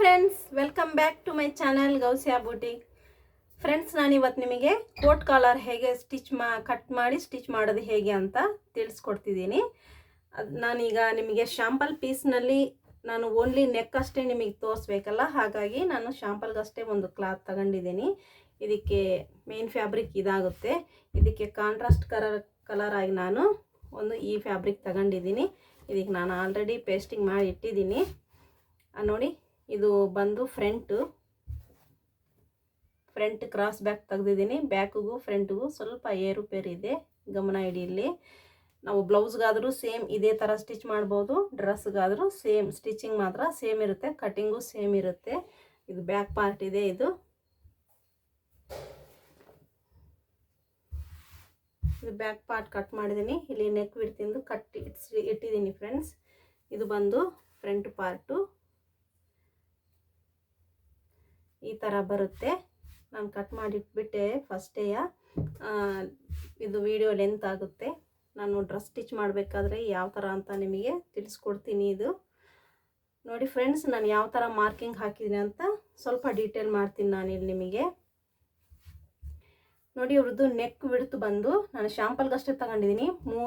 Friends welcome back to my channel Gausiya beauty friends ನಾನು ಇವತ್ತು ನಿಮಗೆ ಕೋಟ್ ಕಾಲರ್ ಹೇಗೆ ಸ್ಟಿಚ್ ಮಾ ಕಟ್ ಮಾಡಿ ಸ್ಟಿಚ್ ಮಾಡೋದು ಹೇಗೆ ಅಂತ ತಿಳಿಸ್ಕೊಡ್ತಿದ್ದೀನಿ. ಅದು ನಾನೀಗ ನಿಮಗೆ ಶಾಂಪಲ್ ಪೀಸ್ನಲ್ಲಿ ನಾನು ಓನ್ಲಿ ನೆಕ್ ಅಷ್ಟೇ ನಿಮಗೆ ತೋರಿಸ್ಬೇಕಲ್ಲ, ಹಾಗಾಗಿ ನಾನು ಶಾಂಪಲ್ಗಷ್ಟೇ ಒಂದು ಕ್ಲಾತ್ ತಗೊಂಡಿದ್ದೀನಿ. ಇದಕ್ಕೆ ಮೇನ್ ಫ್ಯಾಬ್ರಿಕ್ ಇದಾಗುತ್ತೆ. ಇದಕ್ಕೆ ಕಾಂಟ್ರಾಸ್ಟ್ ಕಲರ್ ಕಲರ್ ಆಗಿ ನಾನು ಒಂದು ಈ ಫ್ಯಾಬ್ರಿಕ್ ತಗೊಂಡಿದ್ದೀನಿ. ಇದಕ್ಕೆ ನಾನು ಆಲ್ರೆಡಿ ಪೇಸ್ಟಿಂಗ್ ಮಾಡಿ ಇಟ್ಟಿದ್ದೀನಿ. ನೋಡಿ ಇದು ಬಂದು ಫ್ರಂಟು. ಫ್ರಂಟ್ ಕ್ರಾಸ್ ಬ್ಯಾಕ್ ತೆಗ್ದಿದ್ದೀನಿ. ಬ್ಯಾಕಿಗೂ ಫ್ರಂಟ್ಗೂ ಸ್ವಲ್ಪ ಏರುಪೇರು ಇದೆ. ಗಮನ ಇಡಿ ಇಲ್ಲಿ. ನಾವು ಬ್ಲೌಸ್ಗಾದರೂ ಸೇಮ್ ಇದೇ ಥರ ಸ್ಟಿಚ್ ಮಾಡ್ಬೋದು. ಡ್ರೆಸ್ಗಾದರೂ ಸೇಮ್ ಸ್ಟಿಚಿಂಗ್ ಮಾತ್ರ ಸೇಮ್ ಇರುತ್ತೆ. ಕಟಿಂಗು ಸೇಮ್ ಇರುತ್ತೆ. ಇದು ಬ್ಯಾಕ್ ಪಾರ್ಟ್ ಇದೆ ಇದು. ಇದು ಬ್ಯಾಕ್ ಪಾರ್ಟ್ ಕಟ್ ಮಾಡಿದ್ದೀನಿ. ಇಲ್ಲಿ ನೆಕ್ ಬಿಡ್ತಿಂದು ಕಟ್ ಇಟ್ಸ್ ಇಟ್ಟಿದ್ದೀನಿ ಫ್ರೆಂಡ್ಸ್ ಇದು ಬಂದು ಫ್ರಂಟ್ ಪಾರ್ಟು ಈ ಥರ ಬರುತ್ತೆ. ನಾನು ಕಟ್ ಮಾಡಿಟ್ಬಿಟ್ಟೆ ಫಸ್ಟೇಯ ಇದು ವಿಡಿಯೋ ಲೆಂತ್ ಆಗುತ್ತೆ. ನಾನು ಡ್ರೆಸ್ ಸ್ಟಿಚ್ ಮಾಡಬೇಕಾದ್ರೆ ಯಾವ ಥರ ಅಂತ ನಿಮಗೆ ತಿಳಿಸ್ಕೊಡ್ತೀನಿ ಇದು. ನೋಡಿ ಫ್ರೆಂಡ್ಸ್ ನಾನು ಯಾವ ಥರ ಮಾರ್ಕಿಂಗ್ ಹಾಕಿದ್ದೀನಿ ಅಂತ ಸ್ವಲ್ಪ ಡೀಟೇಲ್ ಮಾಡ್ತೀನಿ ನಾನು ಇಲ್ಲಿ ನಿಮಗೆ. ನೋಡಿ ಇವ್ರದ್ದು ನೆಕ್ ಬಿಡ್ತು ಬಂದು ನಾನು ಶ್ಯಾಂಪಲ್ಗಷ್ಟೇ ತಗೊಂಡಿದ್ದೀನಿ. ಮೂ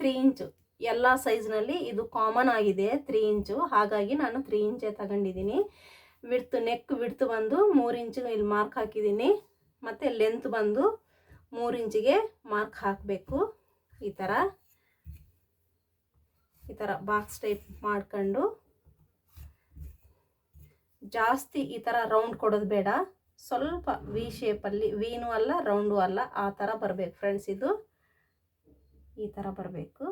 ತ್ರೀ ಇಂಚು ಎಲ್ಲ ಸೈಜ್ನಲ್ಲಿ ಇದು ಕಾಮನ್ ಆಗಿದೆ ತ್ರೀ ಇಂಚು ಹಾಗಾಗಿ ನಾನು ತ್ರೀ ಇಂಚೇ ತಗೊಂಡಿದ್ದೀನಿ. ವಿಡ್ತು ನೆಕ್ ವಿಡ್ತ್ ಬಂದು ಮೂರು ಇಂಚು ಇಲ್ಲಿ ಮಾರ್ಕ್ ಹಾಕಿದ್ದೀನಿ. ಮತ್ತು ಲೆಂತ್ ಬಂದು ಮೂರು ಇಂಚಿಗೆ ಮಾರ್ಕ್ ಹಾಕಬೇಕು. ಈ ಥರ ಈ ಥರ ಬಾಕ್ಸ್ ಟೈಪ್ ಮಾಡ್ಕೊಂಡು. ಜಾಸ್ತಿ ಈ ಥರ ರೌಂಡ್ ಕೊಡೋದು ಬೇಡ. ಸ್ವಲ್ಪ ವಿ ಶೇಪಲ್ಲಿ ವೀನೂ ಅಲ್ಲ ರೌಂಡು ಅಲ್ಲ, ಆ ಥರ ಬರಬೇಕು ಫ್ರೆಂಡ್ಸ್ ಇದು. ಈ ಥರ ಬರಬೇಕು.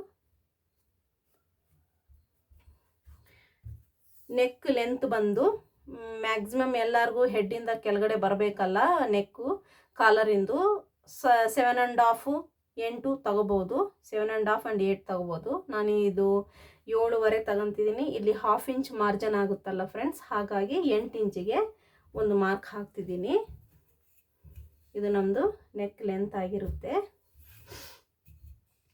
ನೆಕ್ ಲೆಂತ್ ಬಂದು ಮ್ಯಾಕ್ಸಿಮಮ್ ಎಲ್ಲರಿಗೂ ಹೆಡ್ಡಿಂದ ಕೆಳಗಡೆ ಬರಬೇಕಲ್ಲ ನೆಕ್ಕು ಕಾಲರಿಂದು ಸ ಸೆವೆನ್ ಆ್ಯಂಡ್ ಹಾಫು ಎಂಟು ತಗೋಬೋದು. Seven and half and eight ತಗೋಬೋದು. ನಾನು ಇದು ಏಳುವರೆ ತಗೊತಿದ್ದೀನಿ ಇಲ್ಲಿ ಹಾಫ್ ಇಂಚ್ ಮಾರ್ಜನ್ ಆಗುತ್ತಲ್ಲ ಫ್ರೆಂಡ್ಸ್ ಹಾಗಾಗಿ ಎಂಟು ಇಂಚಿಗೆ ಒಂದು ಮಾರ್ಕ್ ಹಾಕ್ತಿದ್ದೀನಿ ಇದು ನಮ್ಮದು ನೆಕ್ ಲೆಂತ್ ಆಗಿರುತ್ತೆ.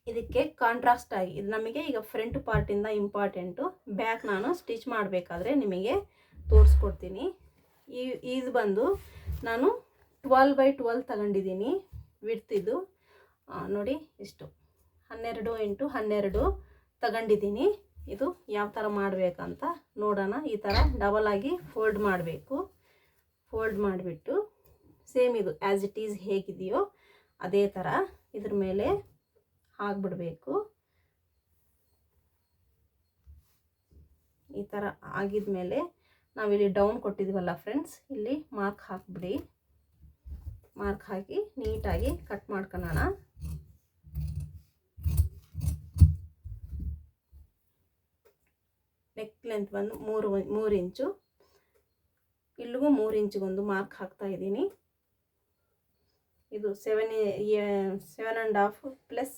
ಇದಕ್ಕೆ ಕಾಂಟ್ರಾಸ್ಟ್ ಆಗಿ, ಇದು ನಮಗೆ ಈಗ ಫ್ರಂಟ್ ಪಾರ್ಟಿಂದ ಇಂಪಾರ್ಟೆಂಟು ಬ್ಯಾಕ್ ನಾನು ಸ್ಟಿಚ್ ಮಾಡಬೇಕಾದ್ರೆ ನಿಮಗೆ ತೋರಿಸ್ಕೊಡ್ತೀನಿ. ಈ ಇದು ಬಂದು ನಾನು ಟ್ವೆಲ್ ಬೈ ಟ್ವೆಲ್ ತಗೊಂಡಿದ್ದೀನಿ ವಿಡ್ತಿದ್ದು ನೋಡಿ ಇಷ್ಟು. ಹನ್ನೆರಡು ಇಂಟು ಹನ್ನೆರಡು ತಗೊಂಡಿದ್ದೀನಿ. ಇದು ಯಾವ ಥರ ಮಾಡಬೇಕಂತ ನೋಡೋಣ. ಈ ಥರ ಡಬಲ್ ಆಗಿ ಫೋಲ್ಡ್ ಮಾಡಬೇಕು. ಫೋಲ್ಡ್ ಮಾಡಿಬಿಟ್ಟು ಸೇಮ್ ಇದು ಆ್ಯಸ್ ಇಟ್ ಈಸ್ ಹೇಗಿದೆಯೋ ಅದೇ ಥರ ಇದ್ರ ಮೇಲೆ ಹಾಕ್ಬಿಡ್ಬೇಕು. ಈ ಥರ ಆಗಿದ್ಮೇಲೆ ನಾವಿಲ್ಲಿ ಡೌನ್ ಕೊಟ್ಟಿದ್ದೀವಲ್ಲ ಫ್ರೆಂಡ್ಸ್ ಇಲ್ಲಿ ಮಾರ್ಕ್ ಹಾಕ್ಬಿಡಿ. ಮಾರ್ಕ್ ಹಾಕಿ ನೀಟಾಗಿ ಕಟ್ ಮಾಡ್ಕೊಳ್ಳೋಣ ನೆಕ್ ಲೆಂತ್ ಬಂದು ಮೂರು ಮೂರು ಇಂಚು. ಇಲ್ಲಿಗೂ ಮೂರು ಇಂಚಿಗೊಂದು ಮಾರ್ಕ್ ಹಾಕ್ತಾ ಇದ್ದೀನಿ. ಇದು seven seven and half plus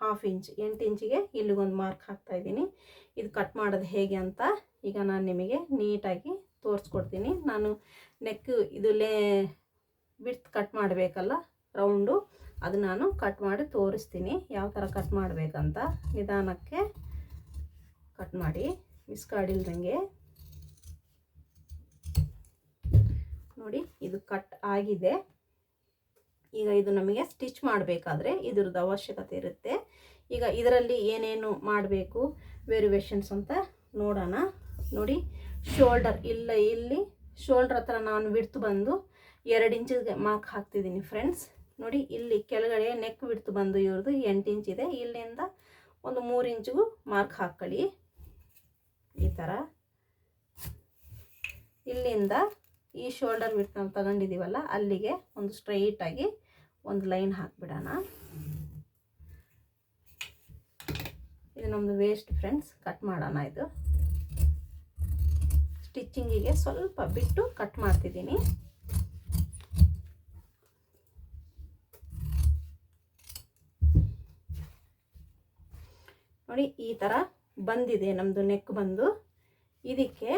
half inch ಎಂಟು ಇಂಚಿಗೆ ಇಲ್ಲಿಗೊಂದು ಮಾರ್ಕ್ ಹಾಕ್ತಾ ಇದ್ದೀನಿ. ಇದು ಕಟ್ ಮಾಡೋದು ಹೇಗೆ ಅಂತ ಈಗ ನಾನು ನಿಮಗೆ ನೀಟಾಗಿ ತೋರಿಸ್ಕೊಡ್ತೀನಿ. ನಾನು ನೆಕ್ ಇದು ಲೇ ಬಿಡ್ತ್ ಕಟ್ ಮಾಡಬೇಕಲ್ಲ ರೌಂಡು ಅದು ನಾನು ಕಟ್ ಮಾಡಿ ತೋರಿಸ್ತೀನಿ. ಯಾವ ಥರ ಕಟ್ ಮಾಡಬೇಕಂತ ನಿಧಾನಕ್ಕೆ ಕಟ್ ಮಾಡಿ. ಮಿಸ್ ಕಾಡಿಲ್ದಂಗೆ ನೋಡಿ, ಇದು ಕಟ್ ಆಗಿದೆ. ಈಗ ಇದು ನಮಗೆ ಸ್ಟಿಚ್ ಮಾಡಬೇಕಾದ್ರೆ ಇದ್ರದ್ದು ಅವಶ್ಯಕತೆ ಇರುತ್ತೆ. ಈಗ ಇದರಲ್ಲಿ ಏನೇನು ಮಾಡಬೇಕು ವೇರಿಯೇಷನ್ಸ್ ಅಂತ ನೋಡೋಣ. ನೋಡಿ ಶೋಲ್ಡರ್ ಇಲ್ಲ, ಇಲ್ಲಿ ಶೋಲ್ಡರ್ ಹತ್ರ ನಾನು ಬಿಡ್ತು ಬಂದು ಎರಡು ಇಂಚಿಗೆ ಮಾರ್ಕ್ ಹಾಕ್ತಿದ್ದೀನಿ ಫ್ರೆಂಡ್ಸ್ ನೋಡಿ, ಇಲ್ಲಿ ಕೆಳಗಡೆ ನೆಕ್ ಬಿಡ್ತು ಬಂದು ಇವ್ರದ್ದು ಎಂಟು ಇಂಚ್ ಇದೆ. ಇಲ್ಲಿಂದ ಒಂದು ಮೂರು ಇಂಚಿಗೂ ಮಾರ್ಕ್ ಹಾಕ್ಕೊಳ್ಳಿ ಈ ಥರ ಇಲ್ಲಿಂದ ಈ ಶೋಲ್ಡರ್ ಬಿಟ್ಟು ನಾವು ತಗೊಂಡಿದ್ದೀವಲ್ಲ ಅಲ್ಲಿಗೆ ಒಂದು ಸ್ಟ್ರೈಟಾಗಿ ಒಂದು ಲೈನ್ ಹಾಕ್ಬಿಡೋಣ. ಇದು ನಮ್ಮದು ವೇಸ್ಟ್ ಫ್ರೆಂಡ್ಸ್ ಕಟ್ ಮಾಡೋಣ ಇದು. ಸ್ಟಿಚ್ಚಿಂಗಿಗೆ ಸ್ವಲ್ಪ ಬಿಟ್ಟು ಕಟ್ ಮಾಡ್ತಿದ್ದೀನಿ. ನೋಡಿ, ಈ ಥರ ಬಂದಿದೆ ನಮ್ಮದು ನೆಕ್ ಬಂದು. ಇದಕ್ಕೆ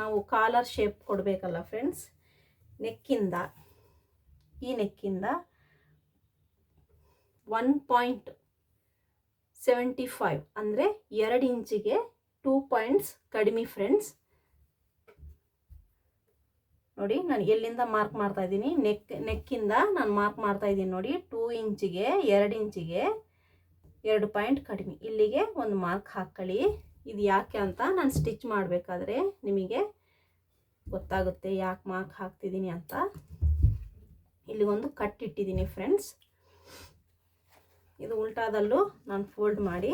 ನಾವು ಕಾಲರ್ ಶೇಪ್ ಕೊಡಬೇಕಲ್ಲ ಫ್ರೆಂಡ್ಸ್ ನೆಕ್ಕಿಂದ, ಈ ನೆಕ್ಕಿಂದ ಒನ್ ಪಾಯಿಂಟ್ ಸೆವೆಂಟಿ ಫೈವ್ ಅಂದರೆ ಎರಡು ಇಂಚಿಗೆ ಟೂ ಪಾಯಿಂಟ್ಸ್ ಕಡಿಮೆ ಫ್ರೆಂಡ್ಸ್ ನೋಡಿ, ನಾನು ಎಲ್ಲಿಂದ ಮಾರ್ಕ್ ಮಾಡ್ತಾ ಇದ್ದೀನಿ? ನೆಕ್ ನೆಕ್ಕಿಂದ ನಾನು ಮಾರ್ಕ್ ಮಾಡ್ತಾ ಇದ್ದೀನಿ ನೋಡಿ ಟೂ ಇಂಚಿಗೆ, ಎರಡು ಇಂಚಿಗೆ, ಎರಡು ಪಾಯಿಂಟ್ ಕಡಿಮೆ. ಇಲ್ಲಿಗೆ ಒಂದು ಮಾರ್ಕ್ ಹಾಕ್ಕೊಳ್ಳಿ. ಇದು ಯಾಕೆ ಅಂತ ನಾನು ಸ್ಟಿಚ್ ಮಾಡಬೇಕಾದ್ರೆ ನಿಮಗೆ ಗೊತ್ತಾಗುತ್ತೆ ಯಾಕೆ ಮಾರ್ಕ್ ಹಾಕ್ತಿದ್ದೀನಿ ಅಂತ. ಇಲ್ಲಿಗೊಂದು ಕಟ್ಟಿಟ್ಟಿದ್ದೀನಿ ಫ್ರೆಂಡ್ಸ್ ಇದು ಉಲ್ಟಾದಲ್ಲೂ ನಾನು ಫೋಲ್ಡ್ ಮಾಡಿ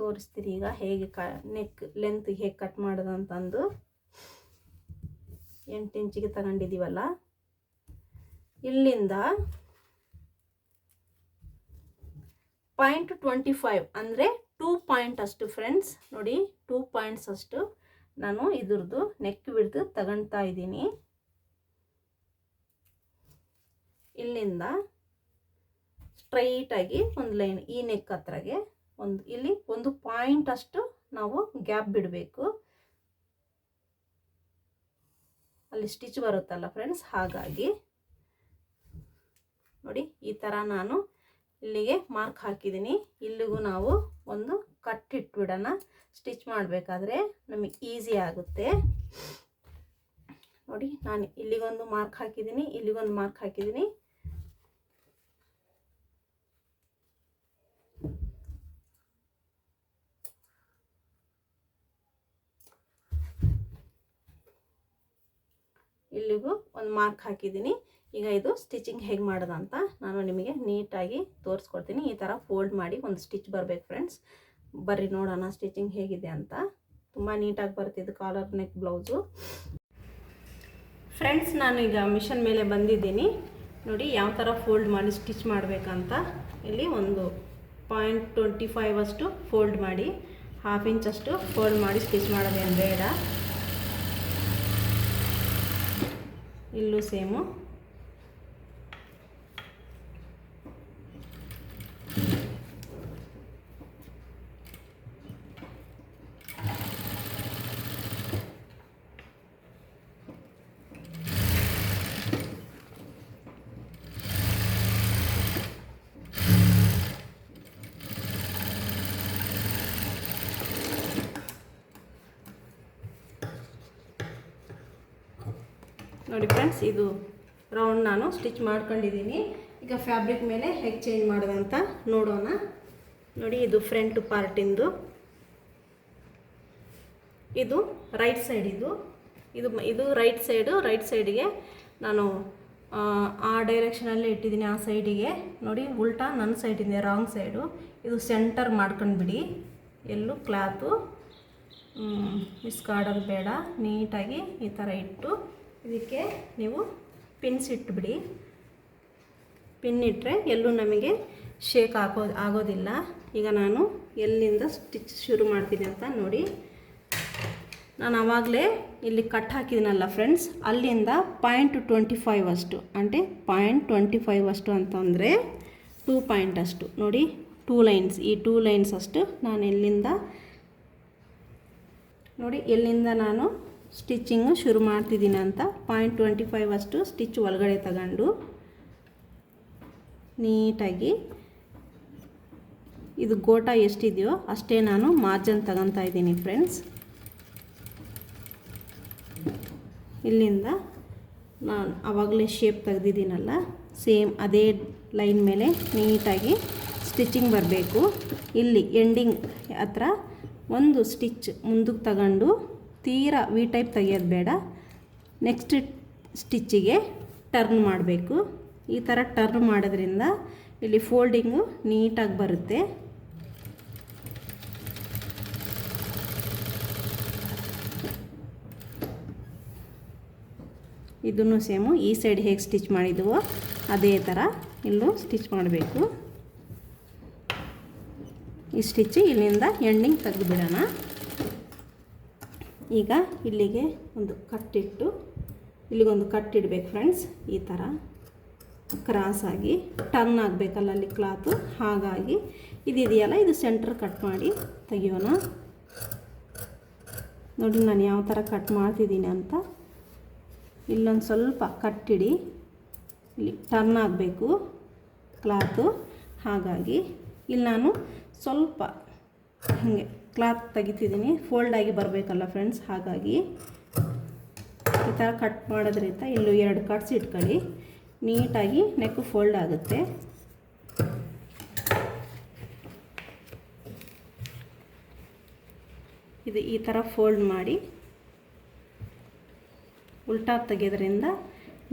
ತೋರಿಸ್ತೀನಿ ಈಗ ಹೇಗೆ ಕ ನೆಕ್ ಲೆಂತ್ ಹೇಗೆ ಕಟ್ ಮಾಡೋದು ಅಂತಂದು. ಎಂಟು ಇಂಚಿಗೆ ತಗೊಂಡಿದ್ದೀವಲ್ಲ ಇಲ್ಲಿಂದ ಪಾಯಿಂಟ್ ಟ್ವೆಂಟಿ ಫೈವ್ ಅಂದರೆ ಟೂ ಪಾಯಿಂಟ್ ಅಷ್ಟು ಫ್ರೆಂಡ್ಸ್ ನೋಡಿ ಟೂ ಪಾಯಿಂಟ್ಸ್ ಅಷ್ಟು ನಾನು ಇದ್ರದ್ದು ನೆಕ್ ಬಿಡ್ದು ತಗೊಳ್ತಾ ಇದ್ದೀನಿ. ಇಲ್ಲಿಂದ ಸ್ಟ್ರೈಟಾಗಿ ಒಂದು ಲೈನ್ ಈ ನೆಕ್ ಹತ್ರಗೆ. ಒಂದು, ಇಲ್ಲಿ ಒಂದು ಪಾಯಿಂಟ್ ಅಷ್ಟು ನಾವು ಗ್ಯಾಪ್ ಬಿಡಬೇಕು. ಅಲ್ಲಿ ಸ್ಟಿಚ್ ಬರುತ್ತಲ್ಲ ಫ್ರೆಂಡ್ಸ್ ಹಾಗಾಗಿ ನೋಡಿ, ಈ ಥರ ನಾನು ಇಲ್ಲಿಗೆ ಮಾರ್ಕ್ ಹಾಕಿದ್ದೀನಿ. ಇಲ್ಲಿಗೂ ನಾವು ಒಂದು ಕಟ್ ಇಟ್ಬಿಡೋಣ. ಸ್ಟಿಚ್ ಮಾಡಬೇಕಾದ್ರೆ ನಮಗೆ ಈಸಿ ಆಗುತ್ತೆ. ನೋಡಿ, ನಾನು ಇಲ್ಲಿಗೊಂದು ಮಾರ್ಕ್ ಹಾಕಿದ್ದೀನಿ, ಇಲ್ಲಿಗೊಂದು ಮಾರ್ಕ್ ಹಾಕಿದ್ದೀನಿ. ಇಲ್ಲಿಗೂ ಒಂದು ಮಾರ್ಕ್ ಹಾಕಿದ್ದೀನಿ. ಈಗ ಇದು ಸ್ಟಿಚಿಂಗ್ ಹೇಗೆ ಮಾಡೋದು ಅಂತ ನಾನು ನಿಮಗೆ ನೀಟಾಗಿ ತೋರಿಸ್ಕೊಡ್ತೀನಿ. ಈ ಥರ ಫೋಲ್ಡ್ ಮಾಡಿ ಒಂದು ಸ್ಟಿಚ್ ಬರಬೇಕು ಫ್ರೆಂಡ್ಸ್. ಬರ್ರಿ ನೋಡೋಣ ಸ್ಟಿಚಿಂಗ್ ಹೇಗಿದೆ ಅಂತ. ತುಂಬ ನೀಟಾಗಿ ಬರ್ತಿದ್ದು ಕಾಲರ್ ನೆಕ್ ಬ್ಲೌಸು. ಫ್ರೆಂಡ್ಸ್, ನಾನು ಈಗ ಮಿಷನ್ ಮೇಲೆ ಬಂದಿದ್ದೀನಿ. ನೋಡಿ ಯಾವ ಥರ ಫೋಲ್ಡ್ ಮಾಡಿ ಸ್ಟಿಚ್ ಮಾಡಬೇಕಂತ. ಇಲ್ಲಿ ಒಂದು ಪಾಯಿಂಟ್ ಟ್ವೆಂಟಿ ಫೈವ್ ಅಷ್ಟು ಫೋಲ್ಡ್ ಮಾಡಿ, ಹಾಫ್ ಇಂಚಷ್ಟು ಫೋಲ್ಡ್ ಮಾಡಿ ಸ್ಟಿಚ್ ಮಾಡೋದೇನು ಬೇಡ. ಇಲ್ಲೂ ಸೇಮು ನೋಡಿ ಫ್ರೆಂಡ್ಸ್ ಇದು ರೌಂಡ್ ನಾನು ಸ್ಟಿಚ್ ಮಾಡ್ಕೊಂಡಿದ್ದೀನಿ. ಈಗ ಫ್ಯಾಬ್ರಿಕ್ ಮೇಲೆ ಹೇಗೆ ಚೇಂಜ್ ಮಾಡೋದಂತ ನೋಡೋಣ. ನೋಡಿ ಇದು ಫ್ರಂಟ್ ಪಾರ್ಟಿಂದು ಇದು. ರೈಟ್ ಸೈಡ್ ಇದು. ಇದು ಇದು ರೈಟ್ ಸೈಡು ರೈಟ್ ಸೈಡಿಗೆ ನಾನು ಆ, ಡೈರೆಕ್ಷನಲ್ಲಿ ಇಟ್ಟಿದ್ದೀನಿ ಆ ಸೈಡಿಗೆ ನೋಡಿ ಉಲ್ಟಾ ನನ್ನ ಸೈಡಿಂದ ರಾಂಗ್ ಸೈಡು ಇದು ಸೆಂಟರ್ ಮಾಡ್ಕೊಂಡ್ಬಿಡಿ. ಎಲ್ಲೂ ಕ್ಲಾತು ಮಿಸ್ ಕಾಡೋದು ಬೇಡ. ನೀಟಾಗಿ ಈ ಥರ ಇಟ್ಟು ಇದಕ್ಕೆ ನೀವು ಪಿನ್ಸ್ ಇಟ್ಬಿಡಿ. ಪಿನ್ ಇಟ್ಟರೆ ಎಲ್ಲೂ ನಮಗೆ ಶೇಕ್ ಹಾಕೋ ಆಗೋದಿಲ್ಲ. ಈಗ ನಾನು ಎಲ್ಲಿಂದ ಸ್ಟಿಚ್ ಶುರು ಮಾಡ್ತೀನಿ ಅಂತ ನೋಡಿ. ನಾನು ಆವಾಗಲೇ ಇಲ್ಲಿ ಕಟ್ ಹಾಕಿದ್ದೀನಲ್ಲ ಫ್ರೆಂಡ್ಸ್ ಅಲ್ಲಿಂದ ಪಾಯಿಂಟ್ ಟ್ವೆಂಟಿ ಫೈವ್ ಅಷ್ಟು. ಅಂದರೆ ಪಾಯಿಂಟ್ ಟ್ವೆಂಟಿ ಫೈವ್ ಅಷ್ಟು ಅಂತಂದರೆ ಟೂ ಪಾಯಿಂಟ್ ಅಷ್ಟು. ನೋಡಿ ಟೂ ಲೈನ್ಸ್ ಈ ಟೂ ಲೈನ್ಸ್ ಅಷ್ಟು ನಾನು ಎಲ್ಲಿಂದ ನೋಡಿ, ಎಲ್ಲಿಂದ ನಾನು ಸ್ಟಿಚ್ಚಿಂಗು ಶುರು ಮಾಡ್ತಿದ್ದೀನಿ ಅಂತ. ಪಾಯಿಂಟ್ ಟ್ವೆಂಟಿ ಫೈವ್ ಅಷ್ಟು ಸ್ಟಿಚ್ ಒಳಗಡೆ ತಗೊಂಡು ನೀಟಾಗಿ ಇದು ಗೋಟ ಎಷ್ಟಿದೆಯೋ ಅಷ್ಟೇ ನಾನು ಮಾರ್ಜನ್ ತಗೊತಾ ಇದ್ದೀನಿ ಫ್ರೆಂಡ್ಸ್. ಇಲ್ಲಿಂದ ನಾನು ಆವಾಗಲೇ ಶೇಪ್ ತೆಗೆದಿದ್ದೀನಲ್ಲ, ಸೇಮ್ ಅದೇ ಲೈನ್ ಮೇಲೆ ನೀಟಾಗಿ ಸ್ಟಿಚಿಂಗ್ ಬರಬೇಕು. ಇಲ್ಲಿ ಎಂಡಿಂಗ್ ಹತ್ರ ಒಂದು ಸ್ಟಿಚ್ ಮುಂದಕ್ಕೆ ತಗೊಂಡು ತೀರಾ ವಿ ಟೈಪ್ ತೆಗಿಯೋದು ಬೇಡ. ನೆಕ್ಸ್ಟ್ ಸ್ಟಿಚ್ಚಿಗೆ ಟರ್ನ್ ಮಾಡಬೇಕು. ಈ ಥರ ಟರ್ನ್ ಮಾಡೋದ್ರಿಂದ ಇಲ್ಲಿ ಫೋಲ್ಡಿಂಗು ನೀಟಾಗಿ ಬರುತ್ತೆ. ಇದನ್ನು ಸೇಮು ಈ ಸೈಡ್ ಹೇಗೆ ಸ್ಟಿಚ್ ಮಾಡಿದ್ವೋ ಅದೇ ಥರ ಇಲ್ಲೂ ಸ್ಟಿಚ್ ಮಾಡಬೇಕು. ಈ ಸ್ಟಿಚ್ ಇಲ್ಲಿಂದ ಎಂಡಿಂಗ್ ತೆಗೆದುಬಿಡೋಣ. ಈಗ ಇಲ್ಲಿಗೆ ಒಂದು ಕಟ್ಟಿಟ್ಟು, ಇಲ್ಲಿಗೊಂದು ಕಟ್ಟಿಡ್ಬೇಕು ಫ್ರೆಂಡ್ಸ್ ಈ ಥರ ಕ್ರಾಸಾಗಿ ಟರ್ನ್ ಆಗಬೇಕಲ್ಲ ಅಲ್ಲಿ ಕ್ಲಾತು ಹಾಗಾಗಿ ಇದಿದೆಯಲ್ಲ, ಇದು ಸೆಂಟ್ರ್ ಕಟ್ ಮಾಡಿ ತೆಗಿಯೋಣ. ನೋಡಿ ನಾನು ಯಾವ ಥರ ಕಟ್ ಮಾಡ್ತಿದ್ದೀನಿ ಅಂತ. ಇಲ್ಲೊಂದು ಸ್ವಲ್ಪ ಕಟ್ಟಿಡಿ. ಇಲ್ಲಿ ಟರ್ನ್ ಆಗಬೇಕು ಕ್ಲಾತು ಹಾಗಾಗಿ ಇಲ್ಲಿ ನಾನು ಸ್ವಲ್ಪ ಹಾಗೆ ಕ್ಲಾತ್ ತೆಗಿತಿದ್ದೀನಿ. ಆಗಿ ಬರಬೇಕಲ್ಲ ಫ್ರೆಂಡ್ಸ್ ಹಾಗಾಗಿ ಈ ಥರ ಕಟ್ ಮಾಡೋದ್ರಿಂದ ಇಲ್ಲೂ ಎರಡು ಕಟ್ಸ್ ಇಟ್ಕೊಳ್ಳಿ. ನೀಟಾಗಿ ನೆಕ್ಕು ಫೋಲ್ಡ್ ಆಗುತ್ತೆ. ಇದು ಈ ಥರ ಫೋಲ್ಡ್ ಮಾಡಿ ಉಲ್ಟಾ ತೆಗೆಯೋದ್ರಿಂದ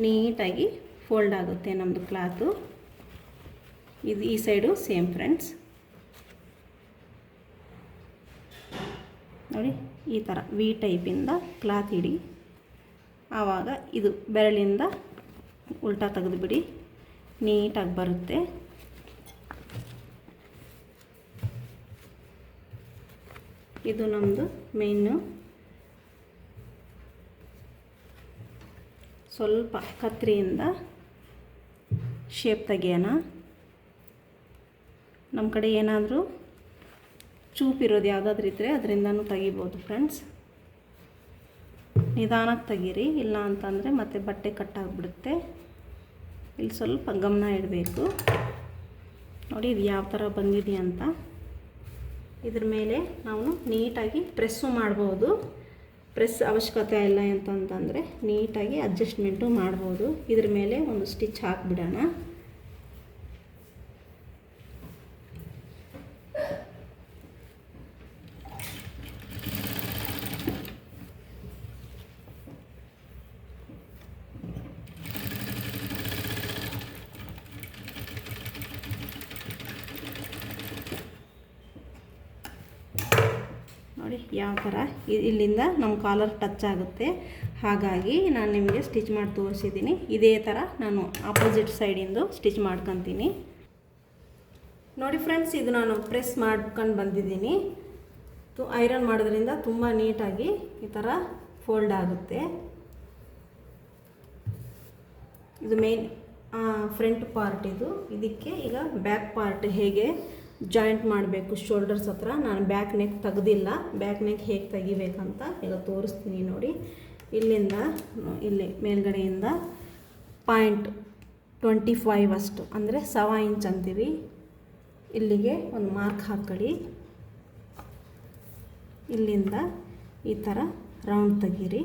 ನೀಟಾಗಿ ಫೋಲ್ಡ್ ಆಗುತ್ತೆ ನಮ್ಮದು ಕ್ಲಾತು ಇದು ಈ ಸೈಡು ಸೇಮ್ ಫ್ರೆಂಡ್ಸ್ ನೋಡಿ, ಈ ಥರ ವಿ ಟೈಪಿಂದ ಕ್ಲಾತ್ ಇಡಿ ಆವಾಗ ಇದು ಬೆರಳಿಂದ ಉಲ್ಟಾ ತೆಗೆದುಬಿಡಿ. ನೀಟಾಗಿ ಬರುತ್ತೆ. ಇದು ನಮ್ಮದು ಮೇನು ಸ್ವಲ್ಪ ಕತ್ರಿಯಿಂದ ಶೇಪ್ ತೆಗೆಯೋಣ. ನಮ್ಮ ಕಡೆ ಏನಾದರೂ ಚೂಪಿರೋದು ಯಾವುದಾದ್ರೂ ಇದ್ದರೆ ಅದರಿಂದನೂ ತೆಗಿಬೋದು ಫ್ರೆಂಡ್ಸ್ ನಿಧಾನಕ್ಕೆ ತೆಗೀರಿ, ಇಲ್ಲ ಅಂತಂದರೆ ಮತ್ತೆ ಬಟ್ಟೆ ಕಟ್ಟಾಗ್ಬಿಡುತ್ತೆ ಇಲ್ಲಿ ಸ್ವಲ್ಪ ಗಮನ ಇಡಬೇಕು. ನೋಡಿ ಇದು ಯಾವ ಥರ ಬಂದಿದೆ ಅಂತ. ಇದ್ರ ಮೇಲೆ ನಾವು ನೀಟಾಗಿ ಪ್ರೆಸ್ಸು ಮಾಡ್ಬೋದು. ಪ್ರೆಸ್ ಅವಶ್ಯಕತೆ ಇಲ್ಲ ಅಂತಂತಂದರೆ ನೀಟಾಗಿ ಅಡ್ಜಸ್ಟ್ಮೆಂಟು ಮಾಡ್ಬೋದು. ಇದ್ರ ಮೇಲೆ ಒಂದು ಸ್ಟಿಚ್ ಹಾಕ್ಬಿಡೋಣ ನೋಡಿ ಯಾವ ಥರ? ಇಲ್ಲಿಂದ ನಮ್ಮ ಕಾಲರ್ ಟಚ್ ಆಗುತ್ತೆ. ಹಾಗಾಗಿ ನಾನು ನಿಮಗೆ ಸ್ಟಿಚ್ ಮಾಡಿ ತೋರಿಸಿದ್ದೀನಿ. ಇದೇ ಥರ ನಾನು ಆಪೋಸಿಟ್ ಸೈಡಿಂದು ಸ್ಟಿಚ್ ಮಾಡ್ಕೊತೀನಿ. ನೋಡಿ ಫ್ರೆಂಡ್ಸ್, ಇದು ನಾನು ಪ್ರೆಸ್ ಮಾಡ್ಕೊಂಡು ಬಂದಿದ್ದೀನಿ. ತು, ಐರನ್ ಮಾಡೋದ್ರಿಂದ ತುಂಬ ನೀಟಾಗಿ ಈ ಥರ ಫೋಲ್ಡ್ ಆಗುತ್ತೆ. ಇದು ಮೇನ್ ಫ್ರಂಟ್ ಪಾರ್ಟ್ ಇದು. ಇದಕ್ಕೆ ಈಗ ಬ್ಯಾಕ್ ಪಾರ್ಟ್ ಹೇಗೆ ಜಾಯಿಂಟ್ ಮಾಡಬೇಕು ಶೋಲ್ಡರ್ಸ್ ಹತ್ರ. ನಾನು ಬ್ಯಾಕ್ ನೆಕ್ ತೆಗ್ದಿಲ್ಲ. ಬ್ಯಾಕ್ ನೆಕ್ ಹೇಗೆ ತೆಗಿಬೇಕಂತ ಈಗ ತೋರಿಸ್ತೀನಿ ನೋಡಿ. ಇಲ್ಲಿಂದ, ಇಲ್ಲಿ ಮೇಲ್ಗಡೆಯಿಂದ ಪಾಯಿಂಟ್ ಟ್ವೆಂಟಿ ಫೈವ್ ಅಷ್ಟು. ಅಂದರೆ ಸವಾ ಇಂಚ್ ಅಂತೀವಿ. ಇಲ್ಲಿಗೆ ಒಂದು ಮಾರ್ಕ್ ಹಾಕೊಳ್ಳಿ ಇಲ್ಲಿಂದ ಈ ಥರ ರೌಂಡ್ ತೆಗೀರಿ.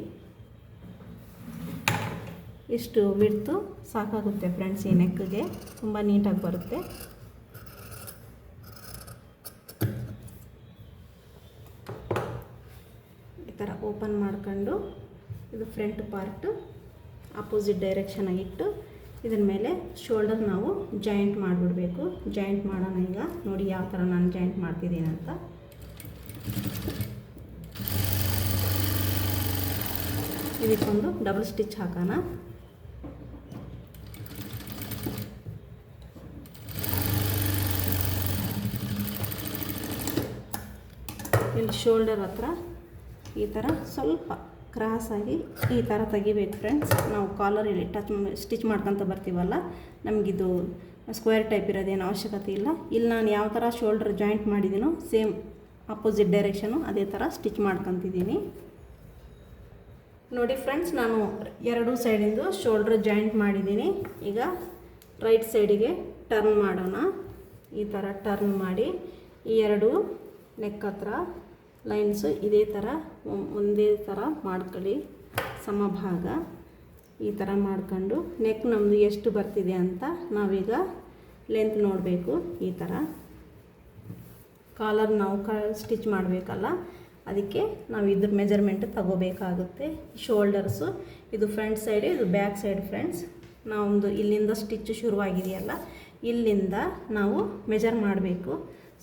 ಇಷ್ಟು ಬಿಡ್ತು ಸಾಕಾಗುತ್ತೆ ಫ್ರೆಂಡ್ಸ್ ಈ ನೆಕ್ಗೆ ತುಂಬ ನೀಟಾಗಿ ಬರುತ್ತೆ ಈ ಥರ ಓಪನ್ ಮಾಡ್ಕೊಂಡು ಇದು ಫ್ರಂಟ್ ಪಾರ್ಟು, ಅಪೋಸಿಟ್ ಡೈರೆಕ್ಷನಾಗಿ ಆಗಿಟ್ಟು ಇದ್ರ ಮೇಲೆ ಶೋಲ್ಡರ್ ನಾವು ಜಾಯಿಂಟ್ ಮಾಡಿಬಿಡ್ಬೇಕು. ಜಾಯಿಂಟ್ ಮಾಡೋಣ ಈಗ. ನೋಡಿ ಯಾವ ಥರ ನಾನು ಜಾಯಿಂಟ್ ಮಾಡ್ತಿದ್ದೀನಿ ಅಂತ. ಇದಕ್ಕೊಂದು ಡಬಲ್ ಸ್ಟಿಚ್ ಹಾಕೋಣ. ಇಲ್ಲಿ ಶೋಲ್ಡರ್ ಹತ್ರ ಈ ಥರ ಸ್ವಲ್ಪ ಕ್ರಾಸಾಗಿ ಈ ಥರ ತೆಗಿಬೇಕು ಫ್ರೆಂಡ್ಸ್ ನಾವು ಕಾಲರ್ ಇಲ್ಲಿ ಟಚ್ ಸ್ಟಿಚ್ ಮಾಡ್ಕೊತ ಬರ್ತೀವಲ್ಲ, ನಮಗಿದು ಸ್ಕ್ವೇರ್ ಟೈಪ್ ಇರೋದೇನು ಅವಶ್ಯಕತೆ ಇಲ್ಲ. ಇಲ್ಲಿ ನಾನು ಯಾವ ಥರ ಶೋಲ್ಡರ್ ಜಾಯಿಂಟ್ ಮಾಡಿದ್ದೀನೋ ಸೇಮ್ ಅಪೋಸಿಟ್ ಡೈರೆಕ್ಷನು ಅದೇ ಥರ ಸ್ಟಿಚ್ ಮಾಡ್ಕೊತಿದ್ದೀನಿ. ನೋಡಿ ಫ್ರೆಂಡ್ಸ್ ನಾನು ಎರಡೂ ಸೈಡಿಂದು ಶೋಲ್ಡ್ರ್ ಜಾಯಿಂಟ್ ಮಾಡಿದ್ದೀನಿ. ಈಗ ರೈಟ್ ಸೈಡಿಗೆ ಟರ್ನ್ ಮಾಡೋಣ. ಈ ಥರ ಟರ್ನ್ ಮಾಡಿ ಈ ಎರಡು ನೆಕ್ ಹತ್ರ ಲೈನ್ಸು ಇದೇ ಥರ ಒಂದೇ ಥರ ಮಾಡ್ಕೊಳ್ಳಿ. ಸಮಭಾಗ ಈ ಥರ ಮಾಡ್ಕೊಂಡು ನೆಕ್ ನಮ್ಮದು ಎಷ್ಟು ಬರ್ತಿದೆ ಅಂತ ನಾವೀಗ ಲೆಂತ್ ನೋಡಬೇಕು ಈ ಥರ ಕಾಲರ್ ನಾವು ಕ ಸ್ಟಿಚ್ ಮಾಡಬೇಕಲ್ಲ, ಅದಕ್ಕೆ ನಾವು ಇದ್ರ ಮೆಜರ್ಮೆಂಟ್ ತಗೋಬೇಕಾಗುತ್ತೆ. ಶೋಲ್ಡರ್ಸು ಇದು ಫ್ರಂಟ್ ಸೈಡ್ ಇದು ಬ್ಯಾಕ್ ಸೈಡ್ ಫ್ರೆಂಡ್ಸ್ ನಾವೊಂದು ಇಲ್ಲಿಂದ ಸ್ಟಿಚ್ ಶುರುವಾಗಿದೆಯಲ್ಲ, ಇಲ್ಲಿಂದ ನಾವು ಮೆಜರ್ ಮಾಡಬೇಕು.